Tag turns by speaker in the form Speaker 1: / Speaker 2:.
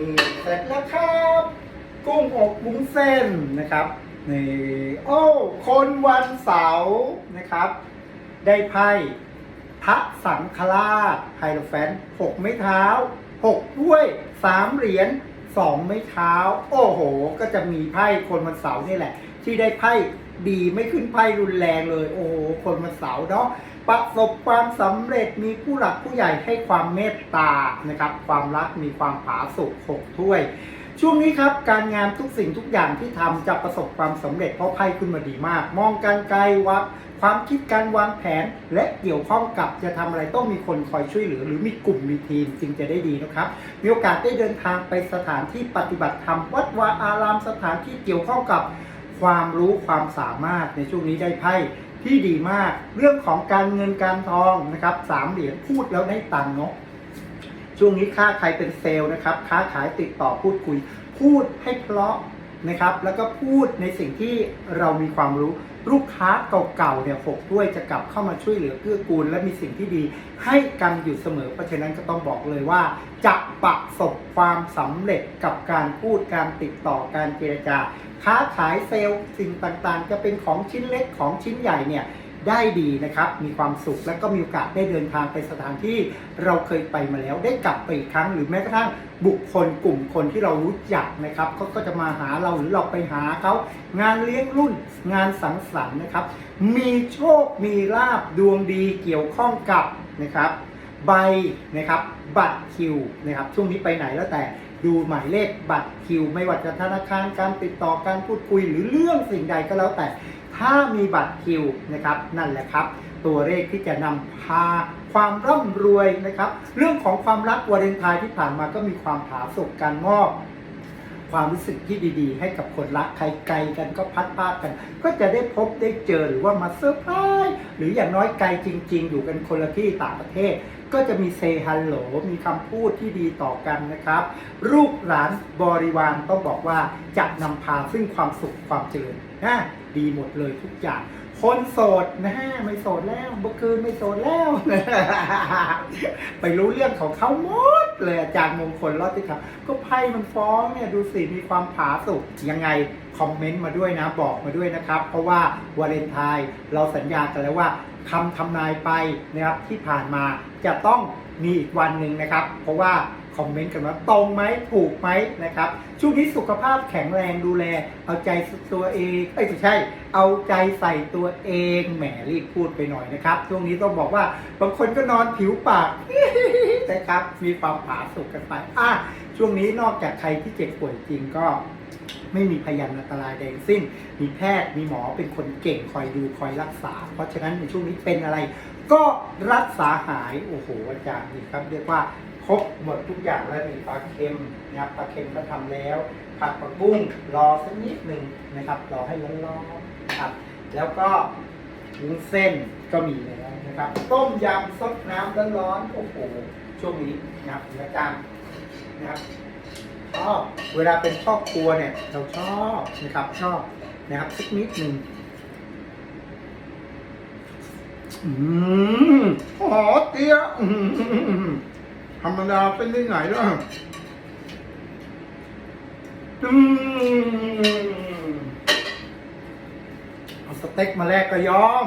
Speaker 1: นี่เสร็จแล้วครับ กุ้งอบวุ้นเส้นนะครับนี่โอ้คนวันเสาร์นะครับ ได้ไพ่พระสังฆราชไฮโลแฟนหกไม้เท้าหกถ้วยสามเหรียญสองไม้เท้า โอ้โห ก็จะมีไพ่คนวันเสาร์นี่แหละ ที่ได้ไพ่ดีไม่ขึ้นไพ่รุนแรงเลย โอ้โห คนวันเสาร์เนาะ ประสบความสำเร็จมีผู้หลักผู้ใหญ่ให้ความเมตตานะครับ ความรักมีความผาสุกหกถ้วย ช่วงนี้ครับการงานทุกสิ่งทุกอย่างที่ทำจะประสบความสำเร็จเพราะไพ่ขึ้นมาดีมาก มองการไกลวัดความคิดการวางแผนและเกี่ยวข้องกับจะทำอะไรต้องมีคนคอยช่วยเหลือ หรือมีกลุ่มมีทีมจึงจะได้ดีนะครับ มีโอกาสได้เดินทางไปสถานที่ปฏิบัติธรรมวัดวาอารามสถานที่เกี่ยวข้องกับความรู้ความสามารถในช่วงนี้ได้ไพ่ ที่ดีมาก เรื่องของการเงินการทองนะครับสามเหรียญพูดแล้วได้ตังค์เนาะช่วงนี้ค้าใครเป็นเซลล์นะครับ ค้าขายติดต่อพูดคุย พูดให้เพราะ นะครับ แล้วก็พูดในสิ่งที่เรามีความรู้ลูกค้าเก่าๆเนี่ยหกด้วยจะกลับเข้ามาช่วยเหลือเกื้อกูล และมีสิ่งที่ดีให้กันอยู่เสมอ เพราะฉะนั้นก็ต้องบอกเลยว่า จะประสบความสำเร็จกับการพูดการติดต่อการเจรจา ค้าขายเซลล์สิ่งต่างๆ จะเป็นของชิ้นเล็กของชิ้นใหญ่เนี่ย ได้ดีนะครับ มีความสุขและก็มีโอกาสได้เดินทางไปสถานที่เราเคยไปมาแล้วได้กลับไปอีกครั้ง หรือแม้กระทั่งบุคคลกลุ่มคนที่เรารู้จักนะครับเขาก็จะมาหาเราหรือเราไปหาเขางานเลี้ยงรุ่นงานสังสรรค์นะครับ มีโชคมีลาบดวงดีเกี่ยวข้องกับนะครับใบนะครับบัตรคิวนะครับช่วงนี้ไปไหนแล้วแต่ ดูหมายเลขบัตรคิว ไม่ว่าจะธนาคารการติดต่อการพูดคุยหรือเรื่องสิ่งใดก็แล้วแต่ ถ้ามีบัตรคิวนะครับ นั่นแหละครับ ตัวเลขที่จะนำพาความร่ำรวยนะครับ เรื่องของความรักวาเลนไทน์ที่ผ่านมาก็มีความผาสุกการมอบ ความรู้สึกที่ดีๆ ให้กับคนรักใครไกลกันก็พัดพากกัน ก็จะได้พบได้เจอหรือว่ามาเซอร์ไพรส์หรืออย่างน้อยไกลจริง ๆ อยู่กันคนละที่ต่างประเทศ ก็จะมีเซฮัลโหลมีคำพูดที่ดีต่อกันนะครับรูปหลานบริวารต้องบอกว่าจะนำพาซึ่งความสุขความเจริญนะดีหมดเลยทุกอย่าง คนโสดนะฮะไม่โสดแล้วเมื่อคืนไม่โสดแล้ว ไปรู้เรื่องของเขาหมดเลยอาจารย์มงคลรอดที่ครับก็ไพ่มันฟ้องเนี่ยดูสิมีความผาสุกยังไงคอมเมนต์มาด้วยนะบอกมาด้วยนะครับ เพราะว่าวาเลนไทน์เราสัญญากันแล้วว่าคำทำนายไปนะครับที่ผ่านมาจะต้องมีอีกวันหนึ่งนะครับ เพราะว่า คอมเมนต์กันว่าตรงไหมถูกไหมนะครับ ช่วงนี้สุขภาพแข็งแรงดูแล เอาใจตัวเองเอ้ยไม่ใช่ เอาใจใส่ตัวเองแหมรีบพูดไปหน่อยนะครับ ช่วงนี้ต้องบอกว่าบางคนก็นอนผิวปากนะครับมีความผาสุกกันไปอะช่วงนี้นอกจากใครที่เจ็บป่วยจริงก็ไม่มีพยานอันตรายใดทั้งสิ้น มีแพทย์ มีหมอเป็นคนเก่งคอยดูคอยรักษา เพราะฉะนั้นในช่วงนี้เป็นอะไร ก็รักษาหาย โอ้โหอาจารย์นี่ครับ เรียกว่า ครบหมดทุกอย่างแล้วมีปลาเค็มนะครับปลาเค็มก็ทำแล้ว ผัดผักบุ้งรอสักนิดหนึ่งนะครับ รอให้ร้อนๆครับ แล้วก็วุ้นเส้นก็มีแล้วนะครับ ต้มยำซดน้ำร้อนๆโอ้โหช่วงนี้นะครับอาจารย์นะครับชอเวลาเป็นครอบครัวเนี่ย เราชอบนะครับชอบนะครับสักนิดหนึ่งอืมหอเตี้ยอืม ธรรมดาเป็นได้ไงล่ะเอาสเต็กมาแลกก็ยอม